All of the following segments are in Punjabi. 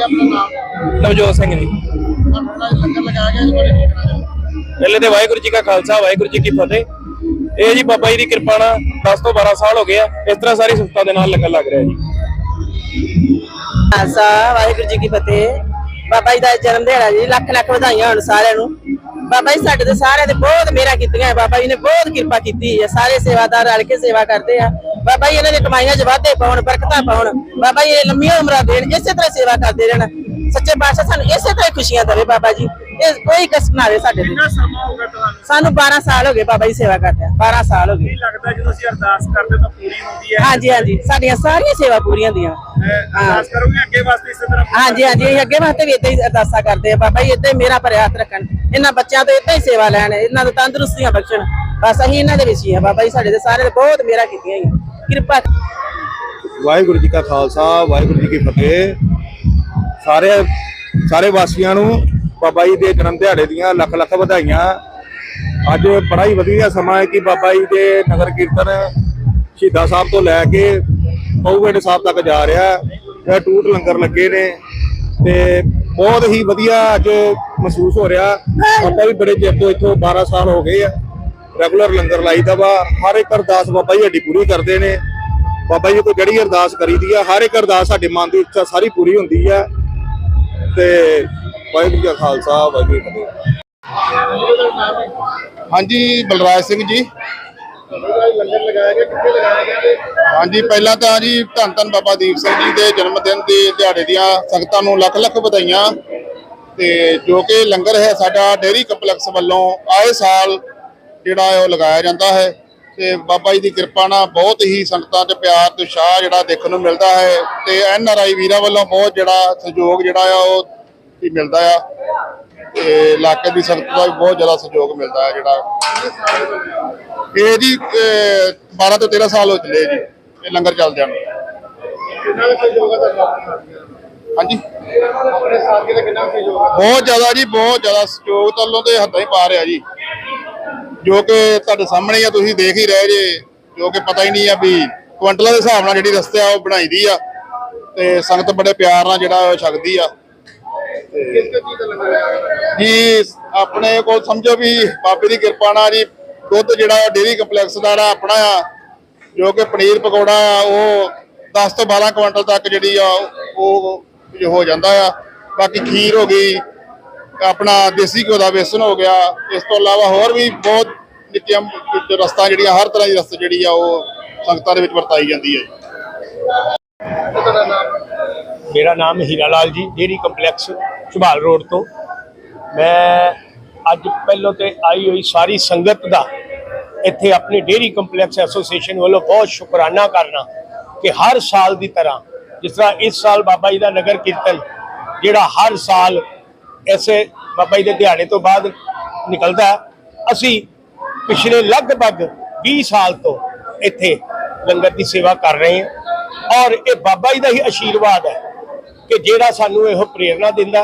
ਜੀ ਆਪਣਾ ਨਾਮ? ਨਵਜੋਤ ਸਿੰਘ ਜੀ। ਲੰਗਰ ਲਗਾਇਆ ਗਿਆ ਪਹਿਲੇ ਤੇ ਵਾਹਿਗੁਰੂ ਜੀ ਕਾ ਖਾਲਸਾ ਵਾਹਿਗੁਰੂ ਜੀ ਕੀ ਫਤਿਹ। ਇਹ ਜੀ ਬਾਬਾ ਜੀ ਦੀ ਕਿਰਪਾ ਨਾਲ 10 ਤੋਂ 12 ਸਾਲ ਹੋ ਗਏ ਆ ਇਸ ਤਰ੍ਹਾਂ ਸਾਰੀ ਸੰਸਥਾ ਦੇ ਨਾਲ ਲੰਗਰ ਲੱਗ ਰਿਹਾ ਜੀ। ਖਾਲਸਾ ਵਾਹਿਗੁਰੂ ਜੀ ਕੀ ਫਤਿਹ। ਬਾਬਾ ਜੀ ਦਾ ਜਨਮ ਦਿਹਾੜਾ ਜੀ ਲੱਖ ਲੱਖ ਵਧਾਈਆਂ ਹੋਣ ਸਾਰਿਆਂ ਨੂੰ। ਬਾਬਾ ਜੀ ਸਾਡੇ ਤੇ ਸਾਰਿਆਂ ਦੇ ਬਹੁਤ ਮੇਰਾ ਕੀਤੀਆਂ ਹੈ। ਬਾਬਾ ਜੀ ਨੇ ਬਹੁਤ ਕਿਰਪਾ ਕੀਤੀ ਹੈ। ਸਾਰੇ ਸੇਵਾਦਾਰ ਰਲ ਕੇ ਸੇਵਾ ਕਰਦੇ ਆ। ਬਾਬਾ ਜੀ ਇਹਨਾਂ ਦੇ ਕਮਾਈਆਂ 'ਚ ਵਾਧੇ ਪਾਉਣ ਬਰਕਤਾਂ ਪਾਉਣ। ਬਾਬਾ ਜੀ ਇਹ ਲੰਮੀਆਂ ਉਮਰਾਂ ਦੇਣ ਇਸੇ ਤਰ੍ਹਾਂ ਸੇਵਾ ਕਰਦੇ ਰਹਿਣ। ਸੱਚੇ ਪਾਤਸ਼ਾਹ ਸਾਨੂੰ ਇਸੇ ਤਰ੍ਹਾਂ ਹੀ ਖੁਸ਼ੀਆਂ ਦੇਵੇ ਬਾਬਾ ਜੀ। ਇਹ ਕੋਈ ਕਸਮ ਨਾ ਆਵੇ ਸਾਡੇ ਤੇ ਸਮਾਂ ਹੋਗਾ ਤੁਹਾਨੂੰ? ਸਾਨੂੰ 12 ਸਾਲ ਹੋ ਗਏ ਬਾਬਾ ਜੀ ਸੇਵਾ ਕਰਦੇ ਆ। 12 ਸਾਲ ਹੋ ਗਏ। ਲੱਗਦਾ ਜਦੋਂ ਅਸੀਂ ਅਰਦਾਸ ਕਰਦੇ ਤਾਂ ਪੂਰੀ ਹੁੰਦੀ ਹੈ? ਹਾਂਜੀ ਹਾਂਜੀ। ਸਾਡੀਆਂ ਸਾਰੀਆਂ ਸੇਵਾ ਪੂਰੀਆਂ ਦੀਆਂ ਅਰਦਾਸ ਕਰੋਗੇ ਅੱਗੇ ਵਾਸਤੇ ਇਸੇ ਤਰ੍ਹਾਂ ਹਾਂਜੀ ਹਾਂਜੀ। ਅਸੀਂ ਅੱਗੇ ਵਾਸਤੇ ਵੀ ਇਦਾਂ ਹੀ ਅਰਦਾਸਾਂ ਕਰਦੇ ਆ। ਬਾਬਾ ਜੀ ਇਦਾਂ ਹੀ ਮੇਰਾ ਭਰਿਆ ਹੱਥ ਰੱਖਣ। ਇਹਨਾਂ ਬੱਚਿਆਂ ਤੋਂ ਇਦਾਂ ਹੀ ਸੇਵਾ ਲੈਣ। ਇਹਨਾਂ ਨੂੰ ਤੰਦਰੁਸਤੀਆਂ ਬਖਸ਼ਣ। ਬਸ ਅਸੀਂ ਇਹਨਾਂ ਦੇ ਵਿੱਚ ਹੀ ਆ। ਬਾਬਾ ਜੀ ਸਾਡੇ ਦੇ ਸਾਰੇ ਦੇ ਬਹੁਤ ਮੇਰਾ ਕੀਤੀਆਂ ਹੀ ਕਿਰਪਾ ਵਾਹਿਗੁਰੂ ਜੀ ਕਾ ਖਾਲਸਾ, ਵਾਹਿਗੁਰੂ ਜੀ ਕੀ ਫਤਿਹ। ਸਾਰੇ ਸਾਰੇ ਵਾਸੀਆਂ ਨੂੰ ਬਾਬਾ ਜੀ ਦੇ ਜਨਮ ਦਿਹਾੜੇ ਦੀਆਂ ਲੱਖ ਲੱਖ ਵਧਾਈਆਂ। ਅੱਜ ਬੜਾ ਹੀ ਵਧੀਆ ਸਮਾਂ ਹੈ ਕਿ ਬਾਬਾ ਜੀ ਦੇ ਨਗਰ ਕੀਰਤਨ ਸ਼ਹੀਦਾਂ ਸਾਹਿਬ ਤੋਂ ਲੈ ਕੇ ਪਉਗੜ ਸਾਹਿਬ ਤੱਕ ਜਾ ਰਿਹਾ ਇਹ ਟੂਟ ਲੰਗਰ ਲੱਗੇ ਨੇ ਤੇ ਬਹੁਤ ਹੀ ਵਧੀਆ ਅੱਜ ਮਹਿਸੂਸ ਹੋ ਰਿਹਾ। ਆਪਾਂ ਵੀ ਬੜੇ ਚਿਰ ਤੋਂ ਇੱਥੋਂ 12 ਸਾਲ ਹੋ ਗਏ ਆ। ਰੈਗੂਲਰ ਲੰਗਰ ਲਾਈਦਾ ਵਾ। ਹਰ ਇੱਕ ਅਰਦਾਸ ਬਾਬਾ ਜੀ ਸਾਡੀ ਪੂਰੀ ਕਰਦੇ ਨੇ। ਬਾਬਾ ਜੀ ਕੋਈ ਜਿਹੜੀ ਅਰਦਾਸ ਕਰੀਦੀ ਆ, ਹਰ ਇੱਕ ਅਰਦਾਸ ਸਾਡੇ ਮਨ ਦੀ ਇੱਛਾ ਸਾਰੀ ਪੂਰੀ ਹੁੰਦੀ ਆ। ਤੇ ਵਾਹਿਗੁਰੂ ਜੀ ਖਾਲਸਾ, ਵਾਹਿਗੁਰੂ ਜੀ ਹਾਂਜੀ, ਬਲਰਾਜ ਸਿੰਘ ਜੀ। ਲੰਗਰ ਲਗਾਇਆ ਗਿਆ ਕਿੱਥੇ ਲਗਾਇਆ ਗਿਆ ਹਾਂਜੀ, ਪਹਿਲਾਂ ਤਾਂ ਜੀ ਧੰਨ ਧੰਨ ਬਾਬਾ ਦੀਪ ਸਿੰਘ ਜੀ ਦੇ ਜਨਮ ਦਿਨ ਦੇ ਦਿਹਾੜੇ ਦੀਆਂ ਸੰਗਤਾਂ ਨੂੰ ਲੱਖ ਲੱਖ ਵਧਾਈਆਂ। ਤੇ ਜੋ ਕਿ ਲੰਗਰ ਹੈ ਸਾਡਾ ਡੇਅਰੀ ਕੰਪਲੈਕਸ ਵੱਲੋਂ ਆਏ ਸਾਲ ਜਿਹੜਾ ਹੈ ਉਹ ਲਗਾਇਆ ਜਾਂਦਾ ਹੈ ਤੇ ਬਾਬਾ ਜੀ ਦੀ ਕਿਰਪਾ ਨਾਲ ਬਹੁਤ ਹੀ ਸੰਗਤਾਂ 'ਚ ਪਿਆਰ ਤੇ ਉਤਸ਼ਾਹ ਜਿਹੜਾ ਦੇਖਣ ਨੂੰ ਮਿਲਦਾ ਹੈ ਤੇ ਐਨ ਆਰ ਆਈ ਵੀਰਾਂ ਵੱਲੋਂ ਬਹੁਤ ਜਿਹੜਾ ਸਹਿਯੋਗ ਜਿਹੜਾ ਆ ਉਹ ਵੀ ਮਿਲਦਾ ਆ ਤੇ ਇਲਾਕੇ ਦੀ ਸੰਗਤ ਦਾ ਵੀ ਬਹੁਤ ਜ਼ਿਆਦਾ ਸਹਿਯੋਗ ਮਿਲਦਾ ਹੈ ਜਿਹੜਾ। ਇਹ ਜੀ 12 ਤੋਂ 13 ਸਾਲ ਹੋ ਚਲੇ ਜੀ ਇਹ ਲੰਗਰ ਚੱਲਦਿਆਂ ਨੂੰ। ਕਿੰਨਾ ਕੁ ਸਹਿਯੋਗ ਹੈ ਤੁਹਾਡਾ? ਹਾਂਜੀ? ਆਪਣੇ ਸਾਥੀ ਦਾ ਕਿੰਨਾ ਕੁ ਸਹਿਯੋਗ ਹੈ ਬਹੁਤ ਜ਼ਿਆਦਾ ਜੀ ਬਹੁਤ ਜ਼ਿਆਦਾ ਸਹਿਯੋਗ ਵੱਲੋਂ ਤੇ ਹੱਥਾਂ ਹੀ ਪਾ ਰਿਹਾ ਜੀ। ਜੋ ਕਿ ਤੁਹਾਡੇ ਸਾਹਮਣੇ ਆ, ਤੁਸੀਂ ਦੇਖ ਹੀ ਰਹੇ ਜੇ, ਜੋ ਕਿ ਪਤਾ ਹੀ ਨਹੀਂ ਆ ਵੀ ਕੁਇੰਟਲਾਂ ਦੇ ਹਿਸਾਬ ਨਾਲ ਜਿਹੜੀ ਰਸਤੇ ਆ, ਉਹ ਬਣਾਈ ਦੀ ਆ। ਤੇ ਸੰਗਤ ਬੜੇ ਪਿਆਰ ਨਾਲ ਜਿਹੜਾ ਛਕਦੀ ਆ। ਜੀ, ਆਪਣੇ ਕੋਲ ਸਮਝੋ ਵੀ ਬਾਬੇ ਦੀ ਕਿਰਪਾ ਨਾਲ ਜੀ, ਦੁੱਧ ਜਿਹੜਾ ਡੇਰੀ ਕੰਪਲੈਕਸ ਦਾ ਜਿਹੜਾ ਆਪਣਾ ਆ, ਜੋ ਕਿ ਪਨੀਰ ਪਕੌੜਾ ਆ, ਉਹ 10 ਤੋਂ 12 ਕੁਇੰਟਲ ਤੱਕ ਜਿਹੜੀ ਆ, ਉਹ ਹੋ ਜਾਂਦਾ ਆ। ਬਾਕੀ ਖੀਰ ਹੋ ਗਈ ਆਪਣਾ ਦੇਸੀ ਘਿਓ ਦਾ ਬੇਸਨ ਹੋ ਗਿਆ। ਇਸ ਤੋਂ ਇਲਾਵਾ ਹੋਰ ਵੀ ਬਹੁਤ ਨਿੱਕੀਆਂ ਰਸਤਾ ਜਿਹੜੀਆਂ ਹਰ ਤਰ੍ਹਾਂ ਦੀ ਰਸਤ ਜਿਹੜੀ ਆ ਉਹ ਸੰਗਤਾਂ ਦੇ ਵਿੱਚ ਵਰਤਾਈ ਜਾਂਦੀ ਹੈ ਮੇਰਾ ਨਾਮ Hira Lal ji dairy complex Jhabal road ਤੋਂ। ਮੈਂ ਅੱਜ ਪਹਿਲੋਂ ਤੇ ਆਈ ਹੋਈ ਸਾਰੀ ਸੰਗਤ ਦਾ ਇੱਥੇ ਆਪਣੀ ਡੇਰੀ ਕੰਪਲੈਕਸ ਐਸੋਸੀਏਸ਼ਨ ਵੱਲੋਂ ਬਹੁਤ ਸ਼ੁਕਰਾਨਾ ਕਰਨਾ ਕਿ ਹਰ ਸਾਲ ਦੀ ਤਰ੍ਹਾਂ ਜਿਸ ਤਰ੍ਹਾਂ ਇਸ ਸਾਲ ਬਾਬਾ ਜੀ ਦਾ ਨਗਰ ਕੀਰਤਨ ਜਿਹੜਾ ਹਰ ਸਾਲ ਐਸੇ ਬਾਬਾ ਜੀ ਦੇ ਦਿਹਾੜੇ ਤੋਂ ਬਾਅਦ ਨਿਕਲਦਾ। ਅਸੀਂ ਪਿਛਲੇ ਲਗਭਗ 20 ਸਾਲ ਤੋਂ ਇੱਥੇ ਲੰਗਰ ਦੀ ਸੇਵਾ ਕਰ ਰਹੇ ਹਾਂ। ਔਰ ਇਹ ਬਾਬਾ ਜੀ ਦਾ ਹੀ ਆਸ਼ੀਰਵਾਦ ਹੈ ਕਿ ਜਿਹੜਾ ਸਾਨੂੰ ਇਹੋ ਪ੍ਰੇਰਣਾ ਦਿੰਦਾ।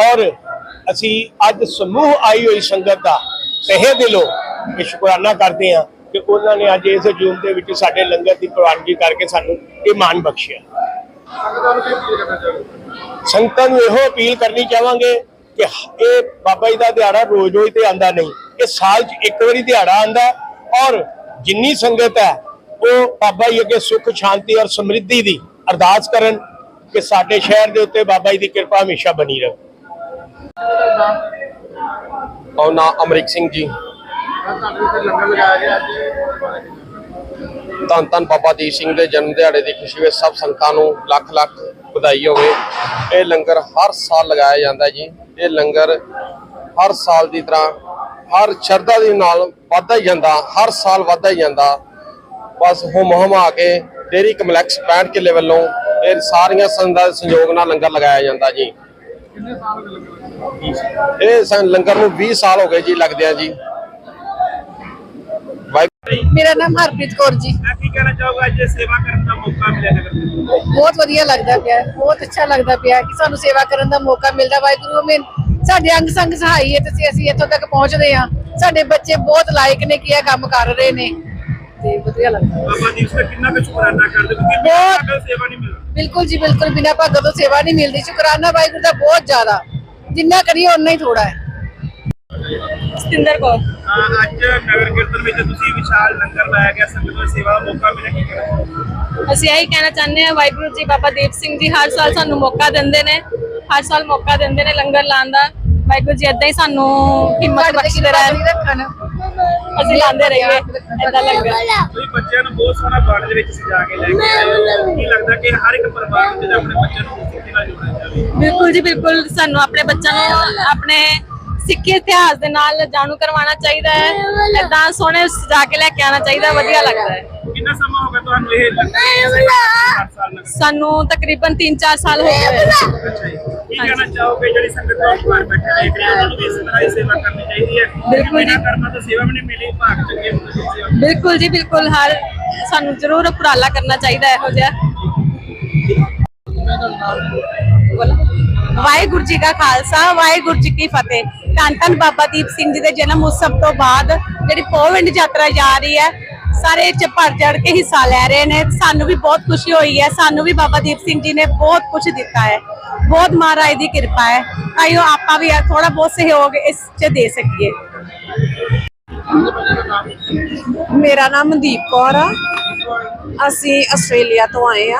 ਔਰ ਅਸੀਂ ਅੱਜ ਸਮੂਹ ਆਈ ਹੋਈ ਸੰਗਤ ਦਾ ਤਹਿ ਦਿਲੋਂ ਇਹ ਸ਼ੁਕਰਾਨਾ ਕਰਦੇ ਹਾਂ ਕਿ ਉਹਨਾਂ ਨੇ ਅੱਜ ਇਸ ਜੂਨ ਦੇ ਵਿੱਚ ਸਾਡੇ ਲੰਗਰ ਦੀ ਪ੍ਰਵਾਨਗੀ ਕਰਕੇ ਸਾਨੂੰ ਇਹ ਮਾਣ ਬਖਸ਼ਿਆ। ਸੰਗਤਾਂ ਨੂੰ ਇਹੋ ਅਪੀਲ ਕਰਨੀ ਚਾਹਾਂਗੇ ਕਿ ਇਹ ਬਾਬਾ ਜੀ ਦਾ ਦਿਹਾੜਾ ਰੋਜ਼-ਰੋਜ਼ ਤੇ ਆਂਦਾ ਨਹੀਂ, ਇਹ ਸਾਲ 'ਚ ਇੱਕ ਵਾਰੀ ਦਿਹਾੜਾ ਆਂਦਾ ਔਰ ਜਿੰਨੀ ਸੰਗਤ ਹੈ, ਉਹ ਬਾਬਾ ਜੀ ਅੱਗੇ ਸੁੱਖ, ਸ਼ਾਂਤੀ ਔਰ ਸਮਰਿੱਧੀ ਦੀ ਅਰਦਾਸ ਕਰਨ ਕਿ ਸਾਡੇ ਸ਼ਹਿਰ ਦੇ ਉੱਤੇ ਬਾਬਾ ਜੀ ਦੀ ਕਿਰਪਾ ਹਮੇਸ਼ਾ ਬਣੀ ਰਹੇ। ਔਰ ਨਾ ਅਮਰੀਕ ਸਿੰਘ ਜੀ। ਧੰਨ ਧੰਨ ਬਾਬਾ ਦੀਪ ਸਿੰਘ ਦੇ ਜਨਮ ਦਿਹਾੜੇ ਦੀ ਖੁਸ਼ੀ ਵਿੱਚ ਸਭ ਸੰਗਤਾਂ ਨੂੰ ਲੱਖ ਲੱਖ ਵਧਾਈ ਹੋਵੇ। ਇਹ ਲੰਗਰ ਹਰ ਸਾਲ ਲਗਾਇਆ ਜਾਂਦਾ ਜੀ। ਇਹ ਲੰਗਰ ਹਰ ਸਾਲ ਦੀ ਤਰ੍ਹਾਂ ਹਰ ਸ਼ਰਧਾ ਦੇ ਨਾਲ ਵੱਧਦਾ ਹੀ ਜਾਂਦਾ ਹਰ ਸਾਲ ਵੱਧਦਾ ਹੀ ਜਾਂਦਾ। ਬਸ ਹੁਮ ਹੁਮਾ ਕੇ ਡੇਰੀ ਕੰਪਲੈਕਸ 65 ਕਿੱਲੇ ਵੱਲੋਂ ਇਹ ਸਾਰੀਆਂ ਸੰਗਤਾਂ ਦੇ ਸਹਿਯੋਗ ਨਾਲ ਲੰਗਰ ਲਗਾਇਆ ਜਾਂਦਾ ਜੀ। ਕਿੰਨੇ ਸਾਲ ਹੋ ਗਏ ਲੰਗਰ ਇਹ ਲੰਗਰ ਨੂੰ 20 ਸਾਲ ਹੋ ਗਏ ਜੀ ਲੱਗਦਿਆਂ ਜੀ। ਵਾਹਿਗੁਰੂ ਮੇਰਾ ਨਾਮ ਹਰਪ੍ਰੀਤ ਕੌਰ ਜੀ। ਕੀ ਕਹਿਣਾ ਚਾਹੋਗੇ ਅੱਜ ਸੇਵਾ ਕਰਨ ਦਾ ਮੌਕਾ ਮਿਲਿਆ ਨਗਰ ਬਹੁਤ ਵਧੀਆ ਲੱਗਦਾ ਪਿਆ ਹੈ, ਬਹੁਤ ਅੱਛਾ ਲੱਗਦਾ ਪਿਆ ਹੈ ਕਿ ਸਾਨੂੰ ਸੇਵਾ ਕਰਨ ਦਾ ਮੌਕਾ ਮਿਲਦਾ। ਵਾਹਿਗੁਰੂ ਮੈਂ ਸਾਡੇ ਅੰਗ ਸੰਗ ਸਹਾਈ ਹੈ ਤੇ ਅਸੀਂ- ਅਸੀਂ ਇੱਥੋਂ ਤੱਕ ਪਹੁੰਚਦੇ ਹਾਂ। ਸਾਡੇ ਬੱਚੇ ਬਹੁਤ ਲਾਇਕ ਨੇ ਕਿ ਇਹ ਕੰਮ ਕਰ ਰਹੇ ਨੇ। ਤੇ ਵਧੀਆ ਲੱਗਦਾ। ਬਾਬਾ ਦੀਪ ਸਿੰਘ ਕਿੰਨਾ ਕੁ ਸ਼ੁਕਰਾਨਾ ਕਰਦੇ ਕਿਉਂਕਿ ਬਹੁਤ- ਬਿਨਾਂ ਸੇਵਾ ਨਹੀਂ ਮਿਲਦੀ। ਬਿਲਕੁਲ ਜੀ ਬਿਲਕੁਲ ਬਿਨਾਂ ਭਗਤ ਤੋਂ ਸੇਵਾ ਨਹੀਂ ਮਿਲਦੀ। ਸ਼ੁਕਰਾਨਾ ਵਾਹਿਗੁਰੂ ਦਾ ਬਹੁਤ ਜ਼ਿਆਦਾ। ਜਿੰਨਾ ਕਰੀਏ ਉਨਾ ਹੀ ਥੋੜਾ ਹੈ। ਸਤਿੰਦਰ ਕੌਰ। ਅੱਜ ਨਗਰ ਕੀਰਤਨ ਵਿੱਚ ਤੁਸੀਂ ਵਿਸ਼ਾਲ ਲੰਗਰ ਲਾਇਆ ਗਿਆ ਸੰਗਤ ਨੂੰ ਸੇਵਾ ਦਾ ਮੌਕਾ ਮਿਲਿਆ ਕੀ ਕਰਨਾ ਅਸੀਂ ਇਹੀ ਕਹਿਣਾ ਚਾਹੁੰਦੇ ਹਾਂ ਵਾਹਿਗੁਰੂ ਜੀ ਬਾਬਾ ਦੀਪ ਸਿੰਘ ਜੀ ਹਰ ਸਾਲ ਸਾਨੂੰ ਮੌਕਾ ਦਿੰਦੇ ਨੇ ਹਰ ਸਾਲ ਮੌਕਾ ਦਿੰਦੇ ਨੇ ਲੰਗਰ ਲਾਉਣ ਦਾ। ਵਾਹਿਗੁਰੂ ਜੀ ਏਦਾਂ ਹੀ ਸਾਨੂੰ ਹਿੰਮਤ ਬਖਸ਼ਦੇ ਰਹਿਣ। ਅਸੀਂ ਲਾਉਂਦੇ ਰਹੀਏ ਏਦਾਂ ਲੰਗਰ। ਤੁਸੀਂ ਬੱਚਿਆਂ ਨੂੰ ਬਹੁਤ ਸੋਹਣਾ ਬਾਣ ਦੇ ਵਿੱਚ ਸਜਾ ਕੇ ਲੈ ਕੇ ਆਏ ਹੋ। ਕੀ ਲੱਗਦਾ ਕਿ ਹਰ ਇੱਕ ਪਰਿਵਾਰ ਵਿੱਚ ਆਪਣੇ ਬੱਚਿਆਂ ਨੂੰ ਨਾਲ ਬਿਲਕੁਲ ਜੀ ਬਿਲਕੁਲ। ਸਾਨੂੰ ਆਪਣੇ ਬੱਚਿਆਂ ਨੂੰ ਆਪਣੇ ਸਿੱਖੀ ਇਤਿਹਾਸ ਦੇ ਨਾਲ ਜਾਣੂ ਕਰਵਾਉਣਾ ਚਾਹੀਦਾ ਹੈ। ਏਦਾਂ ਸੋਹਣੇ ਸਜਾ ਕੇ ਲੈ ਕੇ ਆਉਣਾ ਚਾਹੀਦਾ ਵਧੀਆ ਲੱਗਦਾ ਹੈ। ਕਿੰਨਾ ਸਮਾਂ ਹੋ ਗਿਆ ਤੁਹਾਨੂੰ ਇਹ ਲੰਗਰ ਸਾਨੂੰ ਤਕਰੀਬਨ 3-4 ਸਾਲ ਹੋ ਗਏ। ਅੱਛਾ ਜੀ। ਕੀ ਕਹਿਣਾ ਚਾਹੋਗੇ ਜਿਹੜੀ ਸੰਗਤ ਨੂੰ ਘਰ ਬੈਠੇ ਦੇਖ ਰਹੀ ਹੈ ਉਹਨਾਂ ਨੂੰ ਵੀ ਇਸ ਤਰ੍ਹਾਂ ਹੀ ਸੇਵਾ ਕਰਨੀ ਚਾਹੀਦੀ ਹੈ? ਬਿਲਕੁਲ ਜੀ। ਬਿਨਾਂ ਕਰਮਾਂ ਤੋਂ ਸੇਵਾ ਵੀ ਨਹੀਂ ਮਿਲੀ ਭਾਗ ਚੰਗੇ ਹੁੰਦੇ ਨੇ ਸੇਵਾ। ਬਿਲਕੁਲ ਜੀ ਬਿਲਕੁਲ। ਹਰ ਸਾਨੂੰ ਜ਼ਰੂਰ ਉਪਰਾਲਾ ਕਰਨਾ ਚਾਹੀਦਾ ਇਹੋ ਜਿਹਾ। ਵਾਹਿਗੁਰੂ ਜੀ ਕਾ ਖਾਲਸਾ ਵਾਹਿਗੁਰੂ ਜੀ ਕੀ ਫਤਿਹ। ਧੰਨ ਧੰਨ ਬਾਬਾ ਦੀਪ ਸਿੰਘ ਜੀ ਦੇ ਜਨਮ ਉਤਸਵ ਤੋਂ ਬਾਅਦ ਜਿਹੜੀ ਪੋਵਿੰਡ ਯਾਤਰਾ ਜਾ ਰਹੀ ਹੈ, ਸਾਰੇ ਇਹ ਚ ਭਰ ਚੜ ਕੇ ਹਿੱਸਾ ਲੈ ਰਹੇ ਨੇ। ਸਾਨੂੰ ਵੀ ਬਹੁਤ ਖੁਸ਼ੀ ਹੋਈ ਹੈ, ਸਾਨੂੰ ਵੀ ਬਾਬਾ ਦੀਪ ਸਿੰਘ ਜੀ ਨੇ ਬਹੁਤ ਕੁਝ ਦਿੱਤਾ ਹੈ। ਬਹੁਤ ਮਹਾਰਾਜ ਦੀ ਕਿਰਪਾ ਹੈ। ਤਾਈਓ ਆਪਾਂ ਵੀ ਥੋੜਾ ਬਹੁਤ ਸਹਿਯੋਗ ਇਸ ਚ ਦੇ ਸਕੀਏ। ਮੇਰਾ ਨਾਮ ਮਨਦੀਪ ਕੌਰ ਆ। ਅਸੀਂ ਆਸਟ੍ਰੇਲੀਆ ਤੋਂ ਆਏ ਆ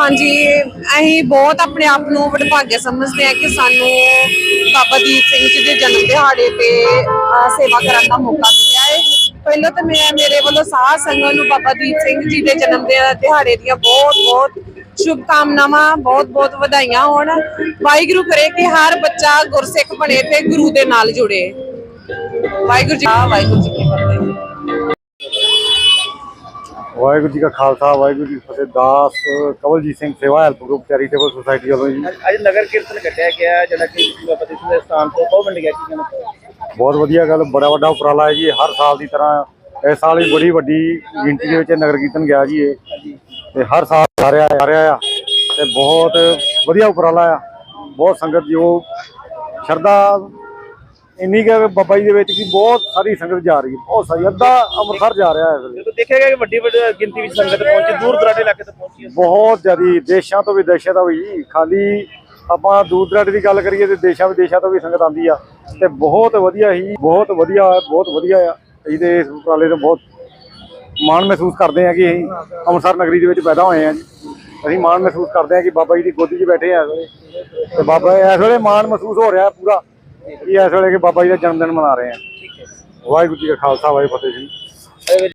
ਹਾਂਜੀ ਅਸੀਂ ਬਹੁਤ ਆਪਣੇ ਆਪ ਨੂੰ ਵਡਭਾਗਿਆ ਸਮਝਦੇ ਆ ਕਿ ਸਾਨੂੰ ਬਾਬਾ ਦੀਪ ਸਿੰਘ ਜੀ ਦੇ ਜਨਮ ਦਿਹਾੜੇ ਤੇ ਅਹ, ਸੇਵਾ ਕਰਨ ਦਾ ਮੌਕਾ ਮਿਲਿਆ ਹੈ। ਪਹਿਲਾਂ ਤਾਂ ਮੈਂ ਮੇਰੇ ਵੱਲੋਂ ਸਾਧ ਸੰਗਤ ਨੂੰ ਬਾਬਾ ਦੀਪ ਸਿੰਘ ਜੀ ਦੇ ਜਨਮ ਦਿਹਾ- ਦਿਹਾੜੇ ਦੀਆਂ ਬਹੁਤ ਬਹੁਤ ਸ਼ੁਭ ਕਾਮਨਾਵਾਂ ਬਹੁਤ ਬਹੁਤ ਵਧਾਈਆਂ ਹੋਣ। ਵਾਹਿਗੁਰੂ ਕਰੇ ਕਿ ਹਰ ਬੱਚਾ ਗੁਰਸਿੱਖ ਬਣੇ ਤੇ ਗੁਰੂ ਦੇ ਨਾਲ ਜੁੜੇ। ਵਾਹਿਗੁਰੂ ਜੀ ਵਾਹਿਗੁਰੂ ਜੀ ਕੀ ਫਤਿਹ। ਵਾਹਿਗੁਰੂ ਜੀ ਕਾ ਖਾਲਸਾ ਵਾਹਿਗੁਰੂ ਜੀ ਫਤਿਹ। ਦਾਸ ਕਵਲਜੀਤ ਸਿੰਘ ਸੇਵਾ ਹੈਲਪ ਗਰੁੱਪ ਚੈਰੀਟੇਬਲ ਸੁਸਾਇਟੀ ਵੱਲੋਂ ਜੀ। ਅੱਜ ਨਗਰ ਕੀਰਤਨ ਕੱਢਿਆ ਗਿਆ ਜਿਹੜਾ ਕਿ ਬਾਬਾ ਸਿੰਘ ਦੇ ਸਥਾਨ ਤੋਂ ਉਹ ਵੰਡ ਗਿਆ ਕੀ ਚਾਹੋਗੇ ਬਹੁਤ ਵਧੀਆ ਗੱਲ ਬੜਾ ਵੱਡਾ ਉਪਰਾਲਾ ਹੈ ਜੀ। ਹਰ ਸਾਲ ਦੀ ਤਰ੍ਹਾਂ ਇਸ ਸਾਲ ਵੀ ਬੜੀ ਵੱਡੀ ਗਿਣਤੀ ਦੇ ਵਿੱਚ ਨਗਰ ਕੀਰਤਨ ਗਿਆ ਜੀ ਇਹ। ਤੇ ਹਰ ਸਾਲ ਆ ਰਿਹਾ ਆ ਰਿਹਾ ਆ। ਤੇ ਬਹੁਤ ਵਧੀਆ ਉਪਰਾਲਾ ਆ। ਬਹੁਤ ਸੰਗਤ ਜੋ ਸ਼ਰਧਾ ਇੰਨੀ ਕਿ ਬਾਬਾ ਜੀ ਦੇ ਵਿੱਚ ਕਿ ਬਹੁਤ ਸਾਰੀ ਸੰਗਤ ਜਾ ਰਹੀ ਹੈ ਬਹੁਤ ਸਾਰੀ ਅੱਧਾ ਅੰਮ੍ਰਿਤਸਰ ਜਾ ਰਿਹਾ ਹੈ ਇਸ ਵੇਲੇ ਜਦੋਂ ਦੇਖਿਆ ਗਿਆ ਕਿ ਵੱਡੀ ਵੱਡੀ ਗਿਣਤੀ ਵਿੱਚ ਸੰਗਤ ਪਹੁੰਚੀ ਦੂਰ ਦਰਾਡੇ ਇਲਾਕੇ ਤੋਂ ਪਹੁੰਚੀ ਹੈ। ਬਹੁਤ ਜ਼ਿਆਦੀ ਦੇਸ਼ਾਂ ਤੋਂ ਵਿਦੇਸ਼ਾਂ ਤੋਂ ਵੀ ਜੀ ਖਾਲੀ ਆਪਾਂ ਦੂਰ ਦਰਾਡੇ ਦੀ ਗੱਲ ਕਰੀਏ ਤੇ ਦੇਸ਼ਾਂ ਵਿਦੇਸ਼ਾਂ ਤੋਂ ਵੀ ਸੰਗਤ ਆਉਂਦੀ ਆ ਤੇ ਬਹੁਤ ਵਧੀਆ ਹੀ ਬਹੁਤ ਵਧੀਆ ਬਹੁਤ ਵਧੀਆ ਆ। ਅਸੀਂ ਤੇ ਇਸ ਉਪਰਾਲੇ ਤੋਂ ਬਹੁਤ ਮਾਣ ਮਹਿਸੂਸ ਕਰਦੇ ਆ ਕਿ ਅਸੀਂ ਅੰਮ੍ਰਿਤਸਰ ਨਗਰੀ ਦੇ ਵਿੱਚ ਪੈਦਾ ਹੋਏ ਆ ਜੀ। ਅਸੀਂ ਮਾਣ ਮਹਿਸੂਸ ਕਰਦੇ ਆ ਕਿ ਬਾਬਾ ਜੀ ਦੀ ਗੋਦੀ 'ਚ ਬੈਠੇ ਆ ਇਸ ਵੇਲੇ। ਤੇ ਬਾਬਾ ਇਸ ਵੇਲੇ ਮਾਣ ਮਹਿਸੂਸ ਹੋ ਰਿਹਾ ਪੂਰਾ। ਇਸ ਵੇਲੇ ਕਿ ਬਾਬਾ ਜੀ ਦਾ ਜਨਮ ਦਿਨ ਮਨਾ ਰਹੇ ਆ। ਵਾਹਿਗੁਰੂ ਜੀ ਕਾ ਖਾਲਸਾ ਵਾਹਿਗੁਰੂ ਫਤਿਹ ਜੀ।